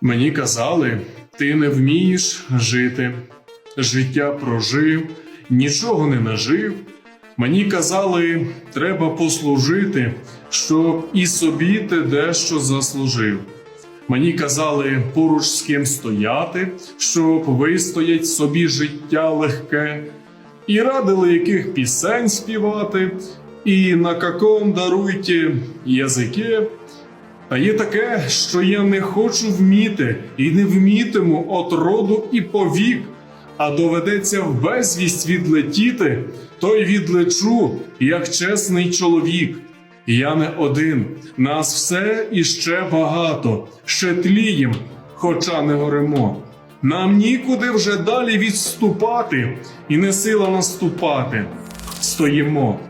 Мені казали, ти не вмієш жити. Життя прожив, нічого не нажив. Мені казали, треба послужити, щоб і собі ти дещо заслужив. Мені казали поруч з ким стояти, щоб вистоять собі життя легке, і радили, яких пісень співати, і на каком даруйте язике. Та є таке, що я не хочу вміти і не вмітиму от роду і повік, а доведеться в безвість відлетіти, то й відлечу, як чесний чоловік. Я не один, нас все і ще багато, ще тлієм, хоча не горемо. Нам нікуди вже далі відступати, і не сила наступати. Стоїмо.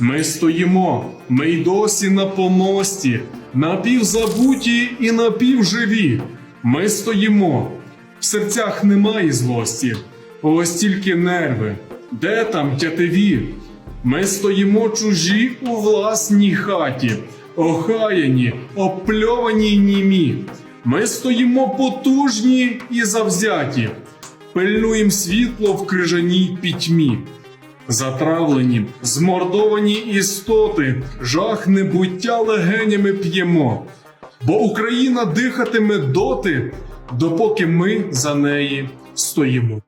Ми стоїмо, ми й досі на помості, напівзабуті і напівживі. Ми стоїмо. В серцях немає злості, ось тільки нерви. Де там тятиві? Ми стоїмо чужі у власній хаті, охаяні, опльовані німі. Ми стоїмо потужні і завзяті, пильнуєм світло в крижаній пітьмі. Затравлені, змордовані істоти, жах небуття легенями п'ємо. Бо Україна дихатиме доти, допоки ми за неї стоїмо.